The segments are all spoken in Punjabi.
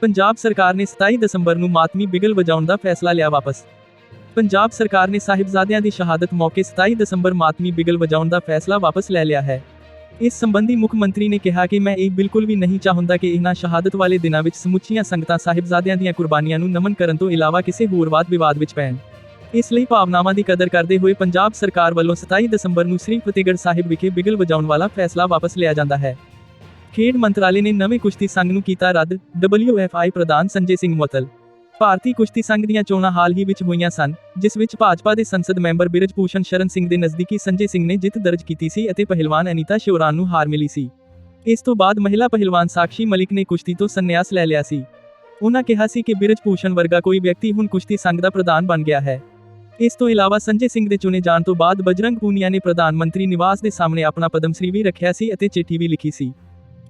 ਪੰਜਾਬ ਸਰਕਾਰ ਨੇ 27 ਦਸੰਬਰ ਨੂੰ ਮਾਤਮੀ ਬਿਗਲ ਵਜਾਉਣ ਦਾ ਫੈਸਲਾ ਲਿਆ ਵਾਪਸ। ਪੰਜਾਬ ਸਰਕਾਰ ਨੇ ਸਾਹਿਬਜ਼ਾਦਿਆਂ ਦੀ ਸ਼ਹਾਦਤ ਮੌਕੇ 27 ਦਸੰਬਰ ਮਾਤਮੀ ਬਿਗਲ ਵਜਾਉਣ ਦਾ ਫੈਸਲਾ ਵਾਪਸ ਲੈ ਲਿਆ ਹੈ। ਇਸ ਸੰਬੰਧੀ ਮੁੱਖ ਮੰਤਰੀ ਨੇ ਕਿਹਾ ਕਿ ਮੈਂ ਇਹ ਬਿਲਕੁਲ ਵੀ ਨਹੀਂ ਚਾਹੁੰਦਾ ਕਿ ਇਹਨਾਂ ਸ਼ਹਾਦਤ ਵਾਲੇ ਦਿਨਾਂ ਵਿੱਚ ਸਮੁੱਚੀਆਂ ਸੰਗਤਾਂ ਸਾਹਿਬਜ਼ਾਦਿਆਂ ਦੀਆਂ ਕੁਰਬਾਨੀਆਂ ਨੂੰ ਨਮਨ ਕਰਨ ਤੋਂ ਇਲਾਵਾ ਕਿਸੇ ਹੋਰ ਵਾਦ ਵਿਵਾਦ ਵਿੱਚ ਪੈਣ। ਇਸ ਲਈ ਭਾਵਨਾਵਾਂ ਦੀ ਕਦਰ ਕਰਦੇ ਹੋਏ ਪੰਜਾਬ ਸਰਕਾਰ ਵੱਲੋਂ 27 ਦਸੰਬਰ ਨੂੰ ਸ੍ਰੀ ਫਤਿਹਗੜ੍ਹ ਸਾਹਿਬ ਵਿਖੇ ਬਿਗਲ ਵਜਾਉਣ ਵਾਲਾ ਫੈਸਲਾ ਵਾਪਸ ਲਿਆ ਜਾਂਦਾ ਹੈ। ਖੇਡ ਮੰਤਰਾਲੇ ਨੇ ਨਵੇਂ ਕੁਸ਼ਤੀ ਸੰਘ ਨੂੰ ਕੀਤਾ ਰੱਦ WFI ਪ੍ਰਧਾਨ ਸੰਜੇ ਸਿੰਘ ਮੁਅੱਤਲ। ਭਾਰਤੀ ਕੁਸ਼ਤੀ ਸੰਘ ਦੀਆਂ ਚੋਣਾਂ ਹਾਲ ਹੀ ਵਿੱਚ ਹੋਈਆਂ ਸਨ, ਜਿਸ ਵਿੱਚ ਭਾਜਪਾ ਦੇ ਸੰਸਦ ਮੈਂਬਰ ਬਿਰਜ ਭੂਸ਼ਣ ਸ਼ਰਨ ਸਿੰਘ ਦੇ ਨਜ਼ਦੀਕੀ ਸੰਜੇ ਸਿੰਘ ਨੇ ਜਿੱਤ ਦਰਜ ਕੀਤੀ ਸੀ ਅਤੇ ਪਹਿਲਵਾਨ ਅਨੀਤਾ ਸ਼ਿਵਰਾਨ ਨੂੰ ਹਾਰ ਮਿਲੀ ਸੀ। ਇਸ ਤੋਂ ਬਾਅਦ ਮਹਿਲਾ ਪਹਿਲਵਾਨ ਸਾਕਸ਼ੀ ਮਲਿਕ ਨੇ ਕੁਸ਼ਤੀ ਤੋਂ ਸੰਨਿਆਸ ਲੈ ਲਿਆ ਸੀ। ਉਹਨਾਂ ਕਿਹਾ ਸੀ ਕਿ ਬਿਰਜ ਭੂਸ਼ਣ ਵਰਗਾ ਕੋਈ ਵਿਅਕਤੀ ਹੁਣ ਕੁਸ਼ਤੀ ਸੰਘ ਦਾ ਪ੍ਰਧਾਨ ਬਣ ਗਿਆ ਹੈ। ਇਸ ਤੋਂ ਇਲਾਵਾ ਸੰਜੇ ਸਿੰਘ ਦੇ ਚੁਣੇ ਜਾਣ ਤੋਂ ਬਾਅਦ ਬਜਰੰਗ ਪੂਨੀਆ ਨੇ ਪ੍ਰਧਾਨ ਮੰਤਰੀ ਨਿਵਾਸ ਦੇ ਸਾਹਮਣੇ ਆਪਣਾ ਪਦਮ ਸ਼੍ਰੀ ਵੀ ਰੱਖਿਆ ਸੀ ਅਤੇ ਚਿੱਠੀ ਵੀ ਲਿਖੀ ਸੀ।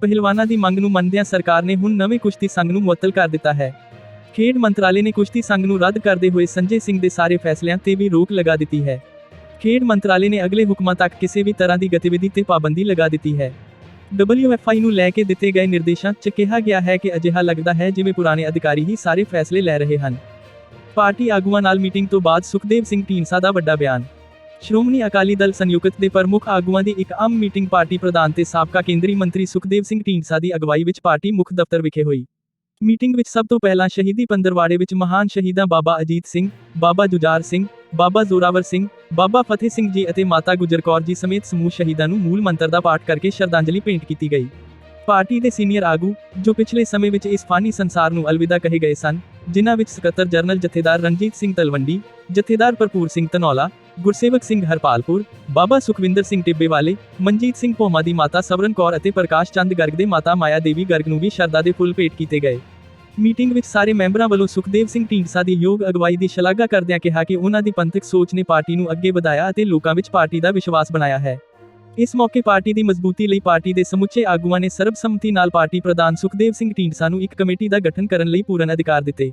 ਪਹਿਲਵਾਨਾਂ ਦੀ ਮੰਗ ਨੂੰ ਮੰਨਦਿਆਂ ਸਰਕਾਰ ਨੇ ਹੁਣ ਨਵੇਂ ਕੁਸ਼ਤੀ ਸੰਘ ਨੂੰ ਮੁਅੱਤਲ ਕਰ ਦਿੱਤਾ ਹੈ। ਖੇਡ ਮੰਤਰਾਲੇ ਨੇ ਕੁਸ਼ਤੀ ਸੰਘ ਨੂੰ ਰੱਦ ਕਰਦੇ ਹੋਏ ਸੰਜੇ ਸਿੰਘ ਦੇ ਸਾਰੇ ਫੈਸਲਿਆਂ ਤੇ ਵੀ ਰੋਕ ਲਗਾ ਦਿੱਤੀ ਹੈ। ਖੇਡ ਮੰਤਰਾਲੇ ਨੇ ਅਗਲੇ ਹੁਕਮਾਂ ਤੱਕ ਕਿਸੇ ਵੀ ਤਰ੍ਹਾਂ ਦੀ ਗਤੀਵਿਧੀ ਤੇ ਪਾਬੰਦੀ ਲਗਾ ਦਿੱਤੀ ਹੈ। WFI ਨੂੰ ਲੈ ਕੇ ਦਿੱਤੇ ਗਏ ਨਿਰਦੇਸ਼ਾਂ 'ਚ ਕਿਹਾ ਗਿਆ ਹੈ ਕਿ ਅਜਿਹਾ ਲੱਗਦਾ ਹੈ ਜਿਵੇਂ ਪੁਰਾਣੇ ਅਧਿਕਾਰੀ ਹੀ ਸਾਰੇ ਫੈਸਲੇ ਲੈ ਰਹੇ ਹਨ। ਪਾਰਟੀ ਆਗੂਆਂ ਨਾਲ ਮੀਟਿੰਗ ਤੋਂ ਬਾਅਦ ਸੁਖਦੇਵ ਸਿੰਘ ਢੀਂਡਸਾ ਦਾ ਵੱਡਾ ਬਿਆਨ। ਸ਼੍ਰੋਮਣੀ ਅਕਾਲੀ ਦਲ ਸੰਯੁਕਤ ਦੇ ਪ੍ਰਮੁੱਖ ਆਗੂਆਂ ਦੀ ਇੱਕ ਆਮ ਮੀਟਿੰਗ ਪਾਰਟੀ ਪ੍ਰਧਾਨ ਤੇ ਸਾਬਕਾ ਕੇਂਦਰੀ ਮੰਤਰੀ ਸੁਖਦੇਵ ਸਿੰਘ ਢੀਂਡਸਾ ਦੀ ਅਗਵਾਈ ਵਿੱਚ ਪਾਰਟੀ ਮੁੱਖ ਦਫ਼ਤਰ ਵਿਖੇ ਹੋਈ। ਮੀਟਿੰਗ ਵਿੱਚ ਸਭ ਤੋਂ ਪਹਿਲਾਂ ਸ਼ਹੀਦੀ ਪੰਦਰਵਾੜੇ ਵਿੱਚ ਮਹਾਨ ਸ਼ਹੀਦਾਂ ਬਾਬਾ ਅਜੀਤ ਸਿੰਘ, ਬਾਬਾ ਜੁਝਾਰ ਸਿੰਘ, ਬਾਬਾ ਜ਼ੋਰਾਵਰ ਸਿੰਘ, ਬਾਬਾ ਫਤਿਹ ਸਿੰਘ ਜੀ ਅਤੇ ਮਾਤਾ ਗੁਜਰ ਕੌਰ ਜੀ ਸਮੇਤ ਸਮੂਹ ਸ਼ਹੀਦਾਂ ਨੂੰ ਮੂਲ ਮੰਤਰ ਦਾ ਪਾਠ ਕਰਕੇ ਸ਼ਰਧਾਂਜਲੀ ਭੇਂਟ ਕੀਤੀ ਗਈ। ਪਾਰਟੀ ਦੇ ਸੀਨੀਅਰ ਆਗੂ, ਜੋ ਪਿਛਲੇ ਸਮੇਂ ਵਿੱਚ ਇਸ ਫਾਨੀ ਸੰਸਾਰ ਨੂੰ ਅਲਵਿਦਾ ਕਹੇ ਗਏ ਸਨ, ਜਿਨ੍ਹਾਂ ਵਿੱਚ ਸਕੱਤਰ ਜਨਰਲ ਜਥੇਦਾਰ ਰਣਜੀਤ ਸਿੰਘ ਤਲਵੰਡੀ, ਜਥੇਦਾਰ ਭਰਪੂਰ ਸਿੰਘ ਧਨੌਲਾ ਗੁਰਸੇਵਕ ਸਿੰਘ ਹਰਪਾਲਪੁਰ, ਬਾਬਾ ਸੁਖਵਿੰਦਰ ਸਿੰਘ ਟਿੱਬੇਵਾਲੇ, ਮਨਜੀਤ ਸਿੰਘ ਭੋਮਾ ਦੀ ਮਾਤਾ ਸਵਰਨ ਕੌਰ ਅਤੇ ਪ੍ਰਕਾਸ਼ ਚੰਦ ਗਰਗ ਦੇ ਮਾਤਾ ਮਾਇਆ ਦੇਵੀ ਗਰਗ ਨੂੰ ਵੀ ਸ਼ਰਧਾ ਦੇ ਫੁੱਲ ਭੇਟ ਕੀਤੇ ਗਏ। ਮੀਟਿੰਗ ਵਿੱਚ ਸਾਰੇ ਮੈਂਬਰਾਂ ਵੱਲੋਂ ਸੁਖਦੇਵ ਸਿੰਘ ਢੀਂਡਸਾ ਦੀ ਯੋਗ ਅਗਵਾਈ ਦੀ ਸ਼ਲਾਘਾ ਕਰਦਿਆਂ ਕਿਹਾ ਕਿ ਉਹਨਾਂ ਦੀ ਪੰਥਕ ਸੋਚ ਨੇ ਪਾਰਟੀ ਨੂੰ ਅੱਗੇ ਵਧਾਇਆ ਅਤੇ ਲੋਕਾਂ ਵਿੱਚ ਪਾਰਟੀ ਦਾ ਵਿਸ਼ਵਾਸ ਬਣਾਇਆ ਹੈ। ਇਸ ਮੌਕੇ ਪਾਰਟੀ ਦੀ ਮਜ਼ਬੂਤੀ ਲਈ ਪਾਰਟੀ ਦੇ ਸਮੁੱਚੇ ਆਗੂਆਂ ਨੇ ਸਰਬਸੰਮਤੀ ਨਾਲ ਪਾਰਟੀ ਪ੍ਰਧਾਨ ਸੁਖਦੇਵ ਸਿੰਘ ਢੀਂਡਸਾ ਨੂੰ ਇੱਕ ਕਮੇਟੀ ਦਾ ਗਠਨ ਕਰਨ ਲਈ ਪੂਰਨ ਅਧਿਕਾਰ ਦਿੱਤੇ।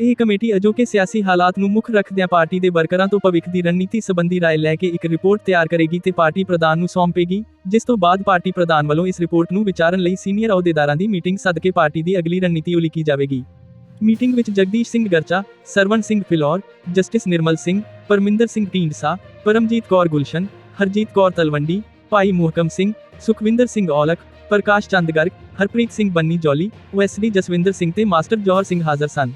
ਇਹ ਕਮੇਟੀ ਅਜੋਕੇ ਸਿਆਸੀ ਹਾਲਾਤ ਨੂੰ ਮੁੱਖ ਰੱਖਦਿਆਂ ਪਾਰਟੀ ਦੇ ਵਰਕਰਾਂ ਤੋਂ ਭਵਿੱਖ ਦੀ ਰਣਨੀਤੀ ਸੰਬੰਧੀ ਰਾਏ ਲੈ ਕੇ ਇੱਕ ਰਿਪੋਰਟ ਤਿਆਰ ਕਰੇਗੀ ਤੇ ਪਾਰਟੀ ਪ੍ਰਧਾਨ ਨੂੰ ਸੌਂਪੇਗੀ, ਜਿਸ ਤੋਂ ਬਾਅਦ ਪਾਰਟੀ ਪ੍ਰਧਾਨ ਵੱਲੋਂ ਇਸ ਰਿਪੋਰਟ ਨੂੰ ਵਿਚਾਰਨ ਲਈ ਸੀਨੀਅਰ ਅਹੁਦੇਦਾਰਾਂ ਦੀ ਮੀਟਿੰਗ ਸੱਦ ਕੇ ਪਾਰਟੀ ਦੀ ਅਗਲੀ ਰਣਨੀਤੀ ਉਲੀਕੀ ਜਾਵੇਗੀ। ਮੀਟਿੰਗ ਵਿੱਚ ਜਗਦੀਸ਼ ਸਿੰਘ ਗਰਚਾ ਸਰਵਨ ਸਿੰਘ ਫਿਲੌਰ, ਜਸਟਿਸ ਨਿਰਮਲ ਸਿੰਘ, ਪਰਮਿੰਦਰ ਸਿੰਘ ਢੀਂਡਸਾ, ਪਰਮਜੀਤ ਕੌਰ ਗੁਲਸ਼ਨ, ਹਰਜੀਤ ਕੌਰ ਤਲਵੰਡੀ, ਭਾਈ ਮੁਹਕਮ ਸਿੰਘ, ਸੁਖਵਿੰਦਰ ਸਿੰਘ ਔਲਖ, ਪ੍ਰਕਾਸ਼ ਚੰਦ ਗਰਗ, ਹਰਪ੍ਰੀਤ ਸਿੰਘ ਬੰਨੀ ਜੌਲੀ ਓਐਸਡੀ ਜਸਵਿੰਦਰ ਸਿੰਘ ਤੇ ਮਾਸਟਰ ਜੋਹਰ ਸਿੰਘ ਹਾਜ਼ਰ ਸਨ।